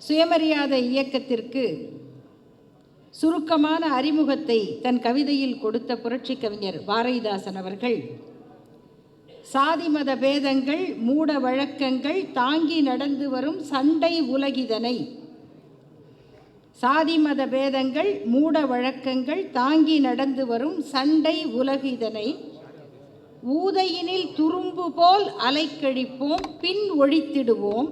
சுயமரியாதை இயக்கத்திற்கு சுருக்கமான அறிமுகத்தை தன் கவிதையில் கொடுத்த புரட்சி கவிஞர் பாரதிதாசன் அவர்கள் சாதி மத பேதங்கள் மூட வழக்கங்கள் தாங்கி நடந்து வரும் சண்டை உலகிதனை சாதி மத பேதங்கள் மூட வழக்கங்கள் தாங்கி நடந்து வரும் சண்டை உலகிதனை ஊதையினில் துரும்பு போல் அலைக்கழிப்போம் பின் ஒழித்திடுவோம்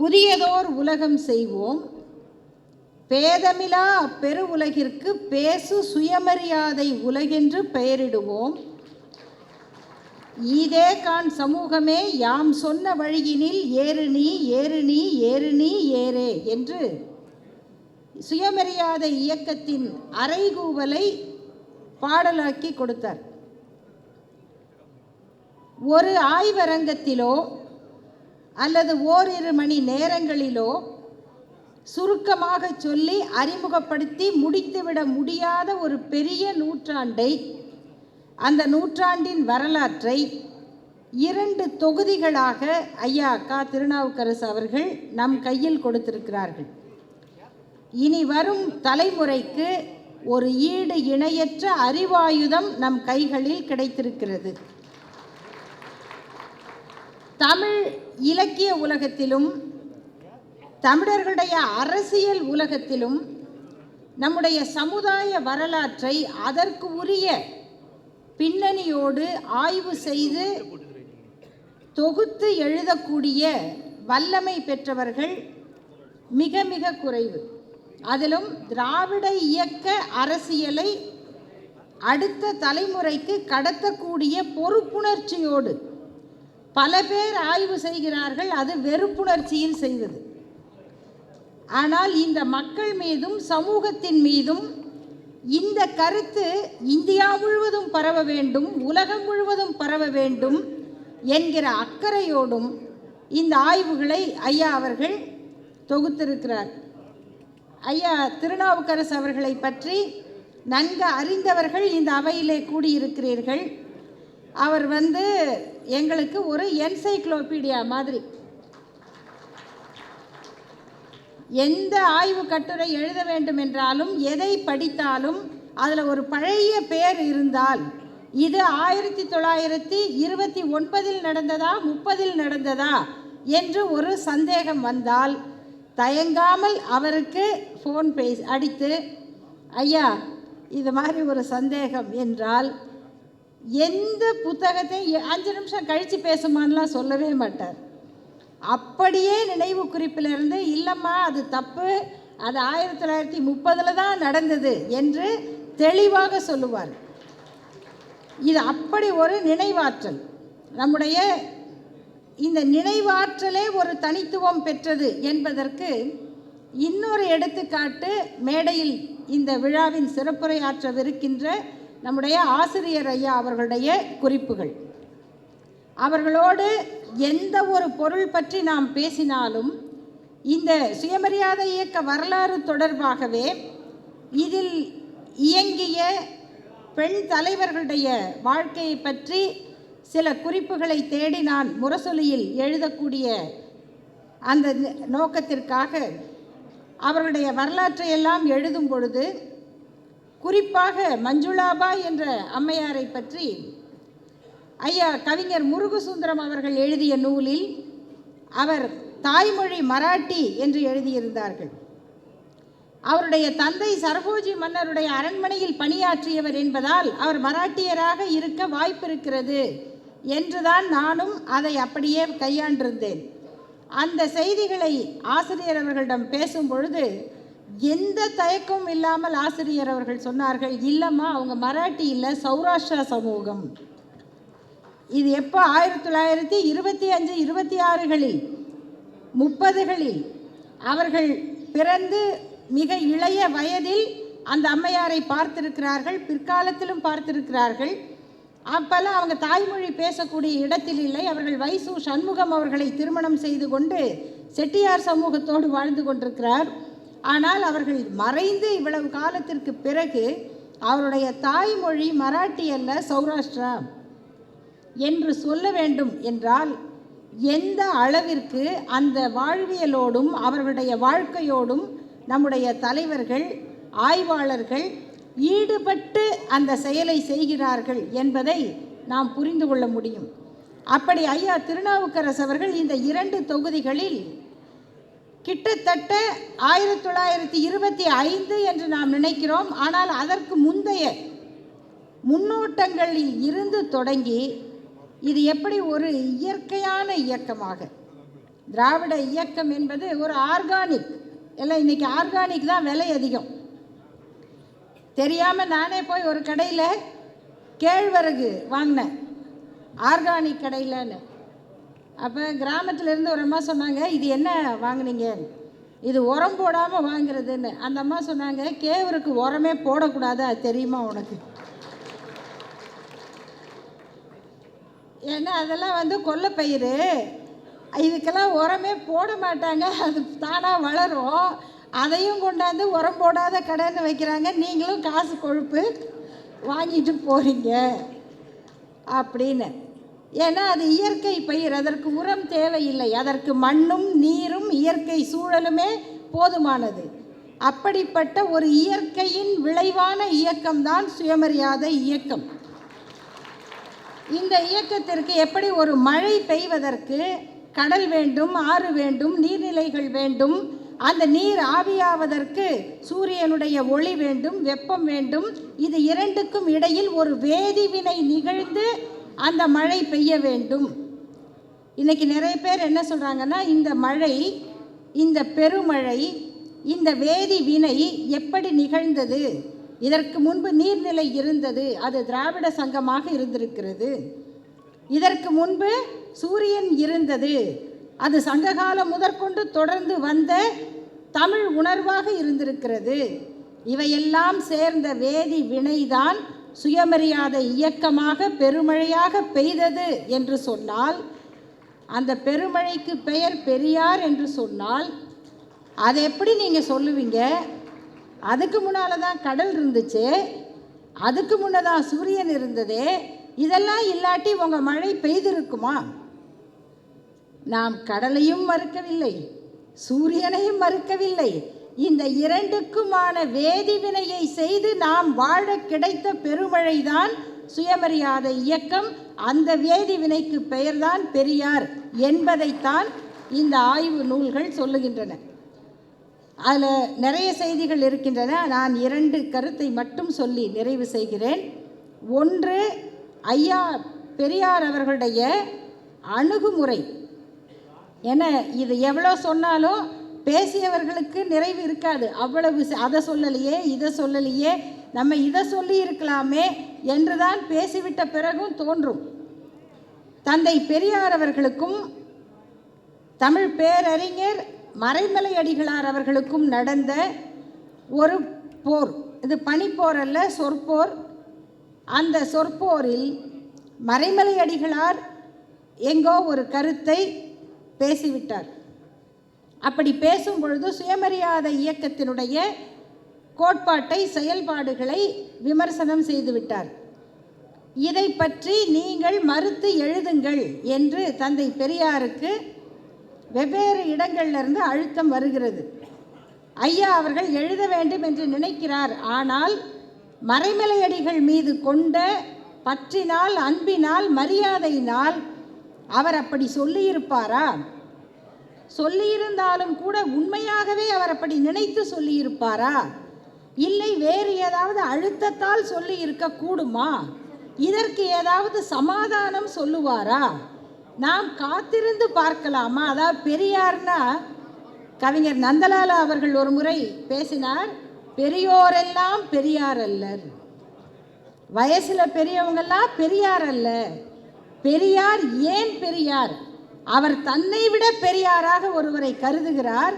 புதியதோர் உலகம் செய்வோம். பேதமிலா அப்பெரு உலகிற்கு பேசு சுயமரியாதை உலகென்று பெயரிடுவோம். ஈதே கான் சமூகமே யாம் சொன்ன வழியினில் ஏறு நீ ஏறு நீ ஏறு நீ ஏறே என்று சுயமரியாதை இயக்கத்தின் அறைகூவலை பாடலாக்கி கொடுத்தார். ஒரு ஆய்வரங்கத்திலோ அல்லது ஓரிரு மணி நேரங்களிலோ சுருக்கமாக சொல்லி அறிமுகப்படுத்தி முடித்துவிட முடியாத ஒரு பெரிய நூற்றாண்டை அந்த நூற்றாண்டின் வரலாற்றை இரண்டு தொகுதிகளாக ஐயா அக்கா திருநாவுக்கரசு அவர்கள் நம் கையில் கொடுத்திருக்கிறார்கள். இனி வரும் தலைமுறைக்கு ஒரு ஈடு இணையற்ற அறிவாயுதம் நம் கைகளில் கிடைத்திருக்கிறது. தமிழ் இலக்கிய உலகத்திலும் தமிழர்களுடைய அரசியல் உலகத்திலும் நம்முடைய சமுதாய வரலாற்றை அதற்கு உரிய பின்னணியோடு ஆய்வு செய்து தொகுத்து எழுதக்கூடிய வல்லமை பெற்றவர்கள் மிக மிக குறைவு. அதிலும் திராவிட இயக்க அரசியலை அடுத்த தலைமுறைக்கு கடத்தக்கூடிய பொறுப்புணர்ச்சியோடு பல பேர் ஆய்வு செய்கிறார்கள் அது வெறுப்புணர்ச்சியில் செய்வது. ஆனால் இந்த மக்கள் மீதும் சமூகத்தின் மீதும் இந்த கருத்து இந்தியா முழுவதும் பரவ வேண்டும் உலகம் முழுவதும் பரவ வேண்டும் என்கிற அக்கறையோடும் இந்த ஆய்வுகளை ஐயா அவர்கள் தொகுத்திருக்கிறார். ஐயா திருநாவுக்கரசு அவர்களை பற்றி நன்கு அறிந்தவர்கள் இந்த அவையிலே கூடியிருக்கிறீர்கள். அவர் வந்து எங்களுக்கு ஒரு என்சைக்ளோபீடியா மாதிரி. எந்த ஆய்வு கட்டுரை எழுத வேண்டும் என்றாலும் எதை படித்தாலும் அதில் ஒரு பழைய பெயர் இருந்தால் இது ஆயிரத்தி தொள்ளாயிரத்தி இருபத்தி ஒன்பதில் நடந்ததா முப்பதில் நடந்ததா என்று ஒரு சந்தேகம் வந்தால் தயங்காமல் அவருக்கு ஃபோன் பேசி அடித்து ஐயா இது மாதிரி ஒரு சந்தேகம் என்றால் எந்த புத்தகத்தையும் அஞ்சு நிமிஷம் கழித்து பேசுமான்லாம் சொல்லவே மாட்டார். அப்படியே நினைவு குறிப்பிலிருந்து இல்லைம்மா அது தப்பு அது ஆயிரத்தி தொள்ளாயிரத்தி முப்பதில் தான் நடந்தது என்று தெளிவாக சொல்லுவார். இது அப்படி ஒரு நினைவாற்றல். நம்முடைய இந்த நினைவாற்றலே ஒரு தனித்துவம் பெற்றது என்பதற்கு இன்னொரு எடுத்துக்காட்டு மேடையில் இந்த விழாவின் சிறப்புரையாற்றவிருக்கின்ற நம்முடைய ஆசிரியர் ஐயா அவர்களுடைய குறிப்புகள். அவர்களோடு எந்த ஒரு பொருள் பற்றி நாம் பேசினாலும் இந்த சுயமரியாதை இயக்க வரலாறு தொடர்பாகவே இதில் இயங்கிய பெண் தலைவர்களுடைய வாழ்க்கையை பற்றி சில குறிப்புகளை தேடி நான் முரசொலியில் எழுதக்கூடிய அந்த நோக்கத்திற்காக அவர்களுடைய வரலாற்றை எல்லாம் எழுதும் பொழுது குறிப்பாக மஞ்சுளாபா என்ற அம்மையாரை பற்றி ஐயா கவிஞர் முருகசுந்தரம் அவர்கள் எழுதிய நூலில் அவர் தாய்மொழி மராட்டி என்று எழுதியிருந்தார்கள். அவருடைய தந்தை சரபோஜி மன்னருடைய அரண்மனையில் பணியாற்றியவர் என்பதால் அவர் மராட்டியராக இருக்க வாய்ப்பிருக்கிறது என்றுதான் நானும் அதை அப்படியே கையாண்டிருந்தேன். அந்த செய்திகளை ஆசிரியர் அவர்களிடம் பேசும் பொழுது எந்த தயக்கமும் இல்லாமல் ஆசிரியர் அவர்கள் சொன்னார்கள் இல்லைம்மா அவங்க மராட்டி இல்லை சௌராஷ்டிரா சமூகம். இது எப்போ? ஆயிரத்தி தொள்ளாயிரத்தி இருபத்தி அஞ்சு இருபத்தி ஆறுகளில் முப்பதுகளில். அவர்கள் பிறந்து மிக இளைய வயதில் அந்த அம்மையாரை பார்த்திருக்கிறார்கள் பிற்காலத்திலும் பார்த்திருக்கிறார்கள். அப்பெல்லாம் அவங்க தாய்மொழி பேசக்கூடிய இடத்தில் இல்லை. அவர்கள் வைசு சண்முகம் அவர்களை திருமணம் செய்து கொண்டு செட்டியார் சமூகத்தோடு வாழ்ந்து கொண்டிருக்கிறார். ஆனால் அவர்கள் மறைந்து இவ்வளவு காலத்திற்கு பிறகு அவருடைய தாய்மொழி மராட்டி அல்ல சௌராஷ்டிரா என்று சொல்ல வேண்டும் என்றால் எந்த அளவிற்கு அந்த வாழ்வியலோடும் அவர்களுடைய வாழ்க்கையோடும் நம்முடைய தலைவர்கள் ஆய்வாளர்கள் ஈடுபட்டு அந்த செயலை செய்கிறார்கள் என்பதை நாம் புரிந்து கொள்ள முடியும். அப்படி ஐயா திருநாவுக்கரசு அவர்கள் இந்த இரண்டு தொகுதிகளில் கிட்டத்தட்ட ஆயிரத்தி தொள்ளாயிரத்தி இருபத்தி ஐந்து என்று நாம் நினைக்கிறோம். ஆனால் அதற்கு முந்தைய முன்னோட்டங்களில் இருந்து தொடங்கி இது எப்படி ஒரு இயற்கையான இயக்கமாக? திராவிட இயக்கம் என்பது ஒரு ஆர்கானிக். எல்லாம் இன்னைக்கு ஆர்கானிக் தான் விலை அதிகம். தெரியாமல் நானே போய் ஒரு கடையில் கேழ்வரகு வாங்கினேன். ஆர்கானிக் கடையில்னு அப்போ கிராமத்துலேருந்து ஒரு அம்மா சொன்னாங்க இது என்ன வாங்கினீங்க? இது உரம் போடாமல் வாங்கிறதுன்னு. அந்த அம்மா சொன்னாங்க கேவருக்கு உரமே போடக்கூடாது அது தெரியுமா உனக்கு? ஏன்னா அதெல்லாம் வந்து கொல்லைப்பயிறு இதுக்கெல்லாம் உரமே போட மாட்டாங்க அது தானாக வளரும். அதையும் கொண்டாந்து உரம் போடாத கடைன்னு வைக்கிறாங்க. நீங்களும் காசு கொழுப்பு வாங்கிட்டு போகிறீங்க அப்படின்னு. ஏன்னா அது இயற்கை பயிர் அதற்கு உரம் தேவையில்லை. அதற்கு மண்ணும் நீரும் இயற்கை சூழலுமே போதுமானது. அப்படிப்பட்ட ஒரு இயற்கையின் விளைவான இயக்கம்தான் சுயமரியாதை இயக்கம். இந்த இயக்கத்திற்கு எப்படி ஒரு மழை பெய்வதற்கு கடல் வேண்டும் ஆறு வேண்டும் நீர்நிலைகள் வேண்டும் அந்த நீர் ஆவியாவதற்கு சூரியனுடைய ஒளி வேண்டும் வெப்பம் வேண்டும் இது இரண்டுக்கும் இடையில் ஒரு வேதிவினை நிகழ்ந்து அந்த மழை பெய்ய வேண்டும். இன்றைக்கி நிறைய பேர் என்ன சொல்கிறாங்கன்னா இந்த மழை இந்த பெருமழை இந்த வேதி வினை எப்படி நிகழ்ந்தது? இதற்கு முன்பு நீர்நிலை இருந்தது அது திராவிட சங்கமாக இருந்திருக்கிறது. இதற்கு முன்பு சூரியன் இருந்தது அது சங்ககாலம் முதற்கொண்டு தொடர்ந்து வந்த தமிழ் உணர்வாக இருந்திருக்கிறது. இவையெல்லாம் சேர்ந்த வேதி வினைதான் சுயமரியாதை இயக்கமாக பெருமழையாக பெய்தது என்று சொன்னால் அந்த பெருமழைக்கு பெயர் பெரியார் என்று சொன்னால் அதை எப்படி நீங்கள் சொல்லுவீங்க? அதுக்கு முன்னால் தான் கடல் இருந்துச்சு அதுக்கு முன்னதான் சூரியன் இருந்ததே இதெல்லாம் இல்லாட்டி உங்கள் மழை பெய்திருக்குமா? நாம் கடலையும் மறுக்கவில்லை சூரியனையும் மறுக்கவில்லை இந்த இரண்டுக்குமான வேதிவினையை செய்து நாம் வாழ கிடைத்த பெருமழைதான் சுயமரியாதை இயக்கம். அந்த வேதிவினைக்கு பெயர்தான் பெரியார் என்பதைத்தான் இந்த ஆய்வு நூல்கள் சொல்லுகின்றன. அதில் நிறைய செய்திகள் இருக்கின்றன. நான் இரண்டு கருத்தை மட்டும் சொல்லி நிறைவு செய்கிறேன். ஒன்று ஐயா பெரியார் அவர்களுடைய அணுகுமுறை. ஏன்னா இது எவ்வளோ சொன்னாலும் பேசியவர்களுக்கு நிறைவு இருக்காது. அவ்வளவு அதை சொல்லலையே இதை சொல்லலையே நம்ம இதை சொல்லி இருக்கலாமே என்று தான் பேசிவிட்ட பிறகும் தோன்றும். தந்தை பெரியார் அவர்களுக்கும் தமிழ் பேரறிஞர் மறைமலை அடிகளார் அவர்களுக்கும் நடந்த ஒரு போர். இது பனிப்போர் அல்ல சொற்போர். அந்த சொற்போரில் மறைமலை அடிகளார் எங்கோ ஒரு கருத்தை பேசிவிட்டார். அப்படி பேசும் பொழுது சுயமரியாதை இயக்கத்தினுடைய கோட்பாட்டை செயல்பாடுகளை விமர்சனம் செய்துவிட்டார் இதை பற்றி நீங்கள் மறுத்து எழுதுங்கள் என்று தந்தை பெரியாருக்கு வெவ்வேறு இடங்களிலிருந்து அழுத்தம் வருகிறது. ஐயா அவர்கள் எழுத வேண்டும் என்று நினைக்கிறார். ஆனால் மறைமலையடிகள் மீது கொண்ட பற்றினால் அன்பினால் மரியாதையினால் அவர் அப்படி சொல்லியிருப்பாரா? சொல்லியிருந்தாலும் கூட உண்மையாகவே அவர் அப்படி நினைத்து சொல்லியிருப்பாரா? இல்லை வேறு ஏதாவது அழுத்தத்தால் சொல்லி இருக்கக்கூடுமா இதற்கு ஏதாவது சமாதானம் சொல்லுவாரா? நாம் காத்திருந்து பார்க்கலாமா? அதாவது பெரியார்னா கவிஞர் நந்தலாலா அவர்கள் ஒரு முறை பேசினார் பெரியோரெல்லாம் பெரியார் அல்லர். வயசில் பெரியவங்கெல்லாம் பெரியார் அல்ல. பெரியார் ஏன் பெரியார்? அவர் தன்னை விட பெரியாராக ஒருவரை கருதுகிறார்.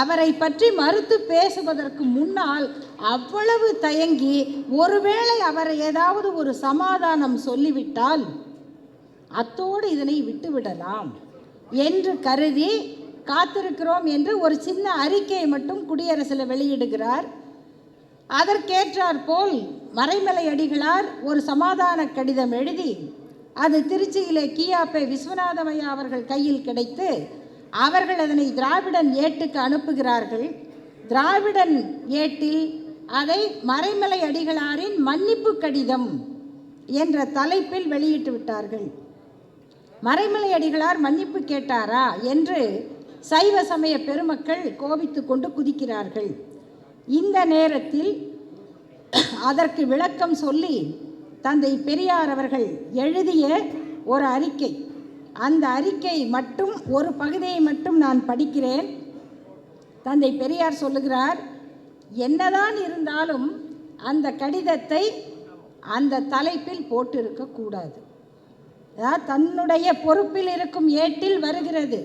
அவரை பற்றி மறுத்து பேசுவதற்கு முன்னால் அவ்வளவு தயங்கி ஒருவேளை அவர் ஏதாவது ஒரு சமாதானம் சொல்லிவிட்டால் அத்தோடு இதனை விட்டுவிடலாம் என்று கருதி காத்திருக்கிறோம் என்று ஒரு சின்ன அறிக்கையை மட்டும் குடியரசில் வெளியிடுகிறார். அதற்கேற்றாற் போல் மறைமலை அடிகளார் ஒரு சமாதான கடிதம் எழுதி அது திருச்சியிலே கியாப்பே விஸ்வநாதமையா அவர்கள் கையில் கிடைத்து அவர்கள் அதனை திராவிடன் ஏட்டுக்கு அனுப்புகிறார்கள். திராவிடன் ஏட்டில் அதை மறைமலை அடிகளாரின் மன்னிப்பு கடிதம் என்ற தலைப்பில் வெளியிட்டு விட்டார்கள். மறைமலை அடிகளார் மன்னிப்பு கேட்டாரா என்று சைவ சமய பெருமக்கள் கோபித்து கொண்டு குதிக்கிறார்கள். இந்த நேரத்தில் அதற்கு விளக்கம் சொல்லி தந்தை பெரியார் அவர்கள் எழுதிய ஒரு அறிக்கை. அந்த அறிக்கை மட்டும் ஒரு பகுதியை மட்டும் நான் படிக்கிறேன். தந்தை பெரியார் சொல்லுகிறார் என்னதான் இருந்தாலும் அந்த கடிதத்தை அந்த தலைப்பில் போட்டிருக்கக்கூடாது அதாவது தன்னுடைய பொறுப்பில் இருக்கும் ஏட்டில் வருகிறது.